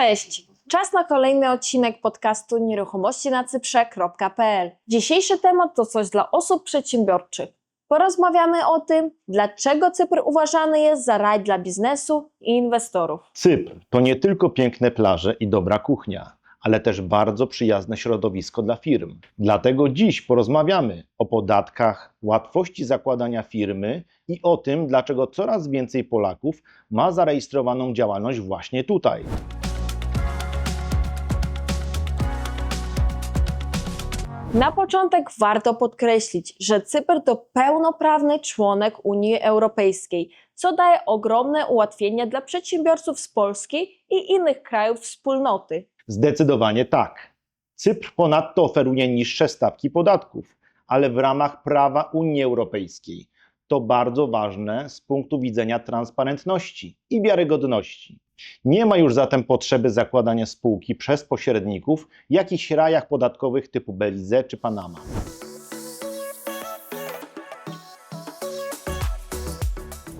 Cześć! Czas na kolejny odcinek podcastu nieruchomości na Cyprze.pl. Dzisiejszy temat to coś dla osób przedsiębiorczych. Porozmawiamy o tym, dlaczego Cypr uważany jest za raj dla biznesu i inwestorów. Cypr to nie tylko piękne plaże i dobra kuchnia, ale też bardzo przyjazne środowisko dla firm. Dlatego dziś porozmawiamy o podatkach, łatwości zakładania firmy i o tym, dlaczego coraz więcej Polaków ma zarejestrowaną działalność właśnie tutaj. Na początek warto podkreślić, że Cypr to pełnoprawny członek Unii Europejskiej, co daje ogromne ułatwienia dla przedsiębiorców z Polski i innych krajów wspólnoty. Zdecydowanie tak. Cypr ponadto oferuje niższe stawki podatków, ale w ramach prawa Unii Europejskiej. To bardzo ważne z punktu widzenia transparentności i wiarygodności. Nie ma już zatem potrzeby zakładania spółki przez pośredników w jakichś rajach podatkowych typu Belize czy Panama.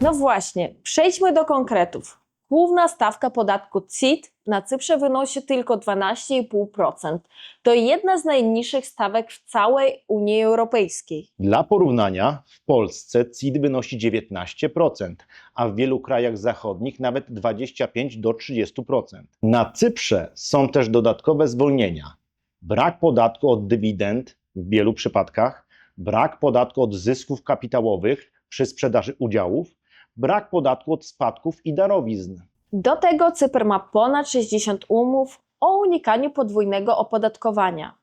No właśnie, przejdźmy do konkretów. Główna stawka podatku CIT na Cyprze wynosi tylko 12,5%. To jedna z najniższych stawek w całej Unii Europejskiej. Dla porównania, w Polsce CIT wynosi 19%, a w wielu krajach zachodnich nawet 25 do 30%. Na Cyprze są też dodatkowe zwolnienia. Brak podatku od dywidend w wielu przypadkach, brak podatku od zysków kapitałowych przy sprzedaży udziałów, brak podatku od spadków i darowizn. Do tego Cypr ma ponad 60 umów o unikaniu podwójnego opodatkowania,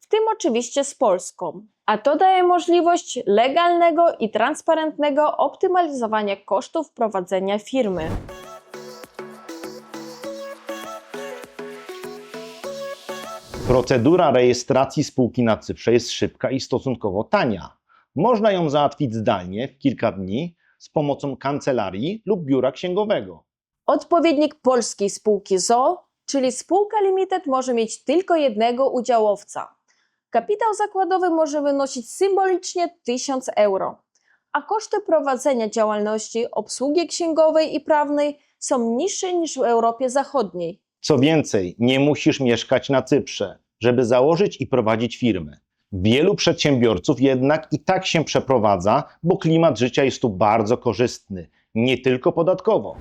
w tym oczywiście z Polską. A to daje możliwość legalnego i transparentnego optymalizowania kosztów prowadzenia firmy. Procedura rejestracji spółki na Cyprze jest szybka i stosunkowo tania. Można ją załatwić zdalnie w kilka dni z pomocą kancelarii lub biura księgowego. Odpowiednik polskiej spółki ZO, czyli spółka limited, może mieć tylko jednego udziałowca. Kapitał zakładowy może wynosić symbolicznie 1000 euro, a koszty prowadzenia działalności, obsługi księgowej i prawnej są niższe niż w Europie Zachodniej. Co więcej, nie musisz mieszkać na Cyprze, żeby założyć i prowadzić firmę. Wielu przedsiębiorców jednak i tak się przeprowadza, bo klimat życia jest tu bardzo korzystny, nie tylko podatkowo.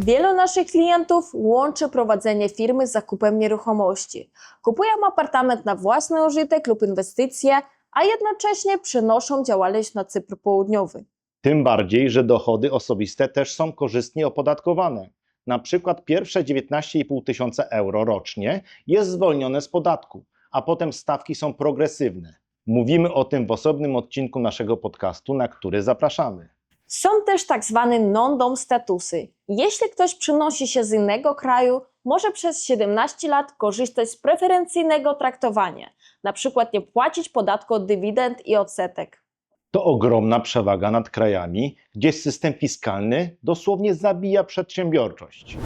Wielu naszych klientów łączy prowadzenie firmy z zakupem nieruchomości. Kupują apartament na własny użytek lub inwestycje, a jednocześnie przenoszą działalność na Cypr Południowy. Tym bardziej, że dochody osobiste też są korzystnie opodatkowane. Na przykład pierwsze 19,5 tysiąca euro rocznie jest zwolnione z podatku, a potem stawki są progresywne. Mówimy o tym w osobnym odcinku naszego podcastu, na który zapraszamy. Są też tak zwane non-dom statusy. Jeśli ktoś przynosi się z innego kraju, może przez 17 lat korzystać z preferencyjnego traktowania, na przykład nie płacić podatku od dywidend i odsetek. To ogromna przewaga nad krajami, gdzie system fiskalny dosłownie zabija przedsiębiorczość.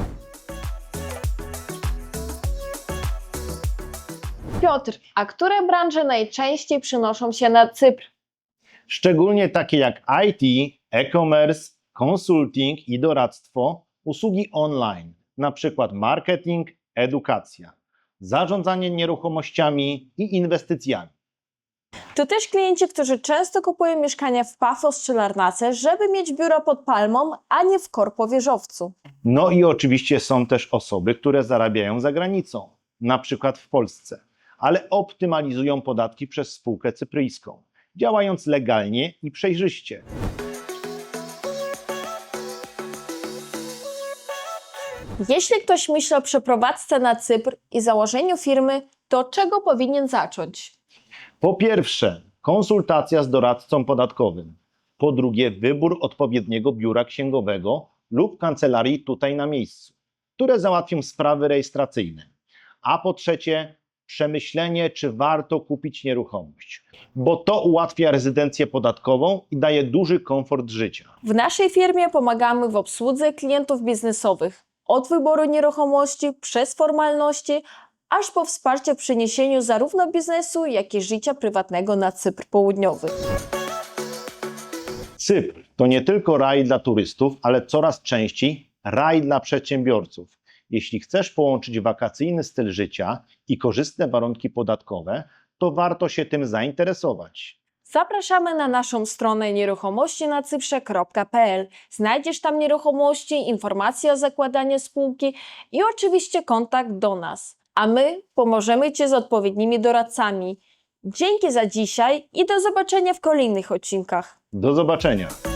Piotr, a które branże najczęściej przynoszą się na Cypr? Szczególnie takie jak IT, e-commerce, consulting i doradztwo, usługi online, na przykład marketing, edukacja, zarządzanie nieruchomościami i inwestycjami. To też klienci, którzy często kupują mieszkania w Pafos czy Larnace, żeby mieć biuro pod palmą, a nie w korpowieżowcu. No i oczywiście są też osoby, które zarabiają za granicą, na przykład w Polsce, ale optymalizują podatki przez spółkę cypryjską, działając legalnie i przejrzyście. Jeśli ktoś myśli o przeprowadzce na Cypr i założeniu firmy, to czego powinien zacząć? Po pierwsze, konsultacja z doradcą podatkowym. Po drugie, wybór odpowiedniego biura księgowego lub kancelarii tutaj na miejscu, które załatwią sprawy rejestracyjne. A po trzecie, przemyślenie, czy warto kupić nieruchomość, bo to ułatwia rezydencję podatkową i daje duży komfort życia. W naszej firmie pomagamy w obsłudze klientów biznesowych, od wyboru nieruchomości przez formalności, aż po wsparcie w przeniesieniu zarówno biznesu, jak i życia prywatnego na Cypr Południowy. Cypr to nie tylko raj dla turystów, ale coraz częściej raj dla przedsiębiorców. Jeśli chcesz połączyć wakacyjny styl życia i korzystne warunki podatkowe, to warto się tym zainteresować. Zapraszamy na naszą stronę nieruchomości na cyprze.pl. Znajdziesz tam nieruchomości, informacje o zakładaniu spółki i oczywiście kontakt do nas. A my pomożemy Ci z odpowiednimi doradcami. Dzięki za dzisiaj i do zobaczenia w kolejnych odcinkach. Do zobaczenia!